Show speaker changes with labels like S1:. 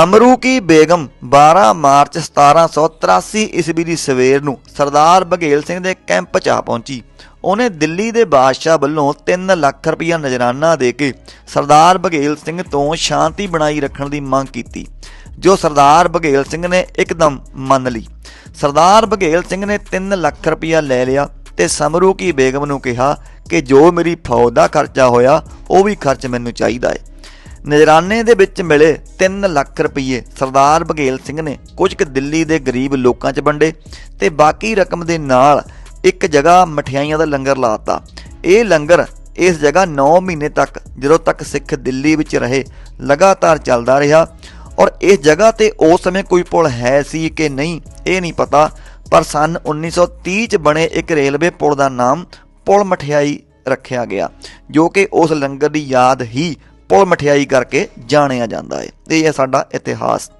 S1: ਅਮਰੂ ਕੀ Begum 12 March 1783 ਈਸਵੀ ਦੀ ਸਵੇਰ ਨੂੰ ਸਰਦਾਰ ਬਘੇਲ ਸਿੰਘ ਦੇ ਕੈਂਪ 'ਚ ਆ ਪਹੁੰਚੀ। ਉਹਨੇ ਦਿੱਲੀ ਦੇ ਬਾਦਸ਼ਾਹ ਵੱਲੋਂ 3 ਲੱਖ ਰੁਪਇਆ ਨਜ਼ਰਾਨਾ ਦੇ ਕੇ ਸਰਦਾਰ ਬਘੇਲ ਸਿੰਘ ਤੋਂ ਸ਼ਾਂਤੀ ਬਣਾਈ ਰੱਖਣ ਦੀ ਮੰਗ ਕੀਤੀ, ਜੋ ਸਰਦਾਰ ਬਘੇਲ ਸਿੰਘ ਨੇ ਇੱਕਦਮ ਮੰਨ ਲਈ। ਸਰਦਾਰ ਬਘੇਲ ਸਿੰਘ ਨੇ 3 ਲੱਖ ਰੁਪਇਆ ਲੈ ਲਿਆ ਤੇ ਸਮਰੂ ਕੀ ਬੇਗਮ ਨੂੰ ਕਿਹਾ ਕਿ ਜੋ ਮੇਰੀ ਫੌਜ ਦਾ ਖਰਚਾ ਹੋਇਆ, ਉਹ ਵੀ ਖਰਚ ਮੈਨੂੰ ਚਾਹੀਦਾ ਹੈ। ਨਜ਼ਰਾਨੇ ਦੇ ਵਿੱਚ ਮਿਲੇ 3 ਲੱਖ ਰੁਪਏ ਸਰਦਾਰ ਬਘੇਲ ਸਿੰਘ ਨੇ ਕੁਝ ਕੁ ਦਿੱਲੀ ਦੇ ਗਰੀਬ ਲੋਕਾਂ 'ਚ ਵੰਡੇ ਤੇ ਬਾਕੀ ਰਕਮ ਦੇ ਨਾਲ ਇੱਕ ਜਗ੍ਹਾ ਮਠਿਆਈਆਂ ਦਾ ਲੰਗਰ ਲਾਤਾ ਇਹ ਲੰਗਰ ਇਸ ਜਗ੍ਹਾ 9 ਮਹੀਨੇ ਤੱਕ, ਜਦੋਂ ਤੱਕ ਸਿੱਖ ਦਿੱਲੀ ਵਿੱਚ ਰਹੇ, ਲਗਾਤਾਰ ਚੱਲਦਾ ਰਿਹਾ ਔਰ ਇਸ ਜਗ੍ਹਾ ਤੇ ਉਸ ਸਮੇਂ ਕੋਈ ਪੁਲ ਹੈ ਸੀ ਕਿ ਨਹੀਂ, ਇਹ ਨਹੀਂ ਪਤਾ, ਪਰ ਸਨ 1930 ਚ ਬਣੇ ਇੱਕ ਰੇਲਵੇ ਪੁਲ ਦਾ ਨਾਮ ਪੁਲ ਮਠਿਆਈ ਰੱਖਿਆ ਗਿਆ, ਜੋ ਕਿ ਉਸ ਲੰਗਰ ਦੀ ਯਾਦ ਹੀ ਪੁਲ ਮਠਿਆਈ ਕਰਕੇ ਜਾਣਿਆ ਜਾਂਦਾ ਹੈ। ਇਹ ਹੈ ਸਾਡਾ ਇਤਿਹਾਸ